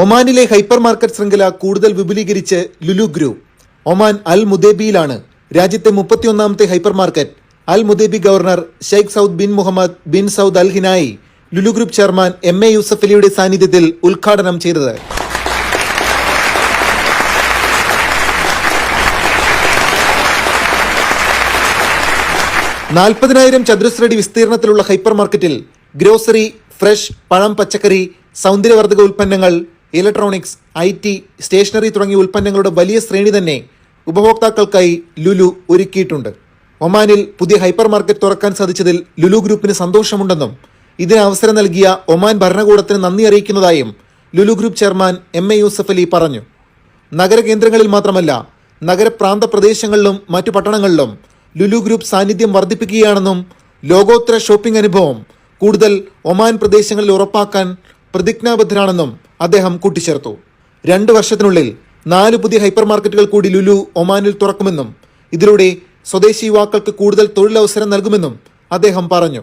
ഒമാനിലെ hyper market ശൃംഖല കൂടുതൽ വിപുലീകരിച്ച് ലുലു ഗ്രൂപ്പ്. ഒമാൻ അൽ മുദേബിയിലാണ് രാജ്യത്തെ മുപ്പത്തിയൊന്നാമത്തെ hyper market Al Mudaibi governor Sheikh Saud bin Muhammad bin Saud Al Hinai Lulu group chairman M A Yusuf അലിയുടെ സാന്നിധ്യത്തിൽ ഉദ്ഘാടനം ചെയ്തത്. നാൽപ്പതിനായിരം ചതുരശ്രടി വിസ്തീർണത്തിലുള്ള ഹൈപ്പർ മാർക്കറ്റിൽ ഗ്രോസറി ഫ്രഷ് പഴം പച്ചക്കറി സൗന്ദര്യവർദ്ധക ഉൽപ്പന്നങ്ങൾ ഇലക്ട്രോണിക്സ് ഐ ടി സ്റ്റേഷനറി തുടങ്ങിയ ഉൽപ്പന്നങ്ങളുടെ വലിയ ശ്രേണി തന്നെ ഉപഭോക്താക്കൾക്കായി ലുലു ഒരുക്കിയിട്ടുണ്ട്. ഒമാനിൽ പുതിയ ഹൈപ്പർ മാർക്കറ്റ് തുറക്കാൻ സാധിച്ചതിൽ ലുലു ഗ്രൂപ്പിന് സന്തോഷമുണ്ടെന്നും ഇതിന് അവസരം നൽകിയ ഒമാൻ ഭരണകൂടത്തിന് നന്ദി അറിയിക്കുന്നതായും Lulu group chairman M A Yusuff Ali പറഞ്ഞു. നഗരകേന്ദ്രങ്ങളിൽ മാത്രമല്ല നഗരപ്രാന്ത പ്രദേശങ്ങളിലും മറ്റു പട്ടണങ്ങളിലും ലുലു ഗ്രൂപ്പ് സാന്നിധ്യം വർദ്ധിപ്പിക്കുകയാണെന്നും ലോകോത്തര ഷോപ്പിംഗ് അനുഭവം കൂടുതൽ ഒമാൻ പ്രദേശങ്ങളിൽ ഉറപ്പാക്കാൻ പ്രതിജ്ഞാബദ്ധരാണെന്നും അദ്ദേഹം കൂട്ടിച്ചേർത്തു. രണ്ട് വർഷത്തിനുള്ളിൽ നാല് പുതിയ ഹൈപ്പർ മാർക്കറ്റുകൾ കൂടി ലുലു ഒമാനിൽ തുറക്കുമെന്നും ഇതിലൂടെ സ്വദേശി യുവാക്കൾക്ക് കൂടുതൽ തൊഴിലവസരം നൽകുമെന്നും അദ്ദേഹം പറഞ്ഞു.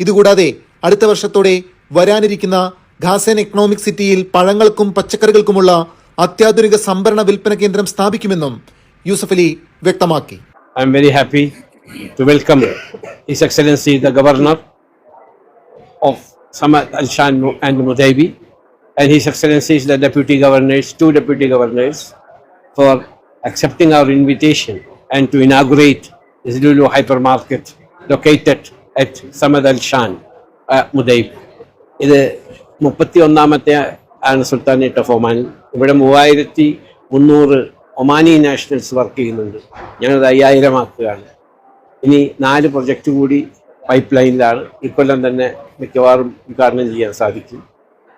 ഇതുകൂടാതെ അടുത്ത വർഷത്തോടെ വരാനിരിക്കുന്ന ഖാസൻ എക്കണോമിക് സിറ്റിയിൽ പഴങ്ങൾക്കും പച്ചക്കറികൾക്കുമുള്ള അത്യാധുനിക സംഭരണ വിൽപ്പന കേന്ദ്രം സ്ഥാപിക്കുമെന്നും യൂസഫ് അലി വ്യക്തമാക്കി. I am very happy to welcome his excellency the governor of Samad Al Shan and Mudaibi and His Excellencies the Deputy Governors, two Deputy Governors, for accepting our invitation and to inaugurate this Lulu hypermarket located at Samad Al Shan, uh, Mudaibi. ഇത് മുപ്പത്തി ഒന്നാമത്തെ ആണ് sultanate of Oman ഇവിടെ മൂവായിരത്തി മുന്നൂറ് Omani Nationals work ചെയ്യുന്നുണ്ട് ഞങ്ങളത് അയ്യായിരം ആക്കുകയാണ് ഇനി നാല് പ്രൊജക്റ്റ് കൂടി പൈപ്പ് ലൈനിലാണ് ഇക്കൊല്ലം തന്നെ മിക്കവാറും ഉദ്ഘാടനം ചെയ്യാൻ സാധിക്കും.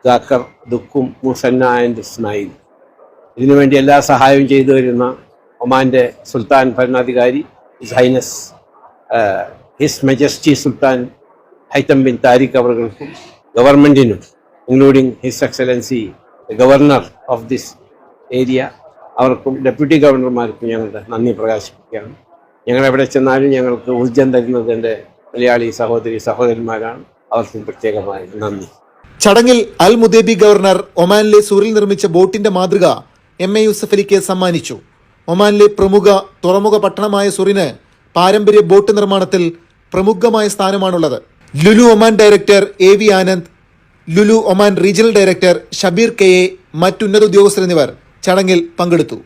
ജാക്കർ ദുഃഖും മുസന്ന ആൻഡ് ഇസ്മായിൽ. ഇതിനുവേണ്ടി എല്ലാ സഹായവും ചെയ്തു വരുന്ന ഒമാന്റെ സുൽത്താൻ ഭരണാധികാരി highness his majesty Sultan Haitham bin Tariq അവർക്കും ഗവൺമെന്റിനും including his excellency governor of this area അവർക്കും ഡെപ്യൂട്ടി ഗവർണർമാർക്കും ഞങ്ങളുടെ നന്ദി പ്രകാശിപ്പിക്കുകയാണ്. ഞങ്ങൾ എവിടെ ചെന്നാലും ഞങ്ങൾക്ക് ഊർജം തരുന്നത് എന്റെ മലയാളി സഹോദരി സഹോദരന്മാരാണ്. അവർക്കും പ്രത്യേകമായി നന്ദി. ചടങ്ങിൽ അൽ മുദേബി ഗവർണർ ഒമാനിലെ സൂറിൽ നിർമ്മിച്ച ബോട്ടിന്റെ മാതൃക എം എ യൂസഫ് അലിക്ക് സമ്മാനിച്ചു. ഒമാനിലെ പ്രമുഖ തുറമുഖ പട്ടണമായ സുറിന് പാരമ്പര്യ ബോട്ട് നിർമ്മാണത്തിൽ പ്രമുഖമായ സ്ഥാനമാണുള്ളത്. Lulu Oman director A V Anand Lulu Oman regional director Shabeer K A മറ്റുന്നത ഉദ്യോഗസ്ഥർ എന്നിവർ ചടങ്ങിൽ പങ്കെടുത്തു.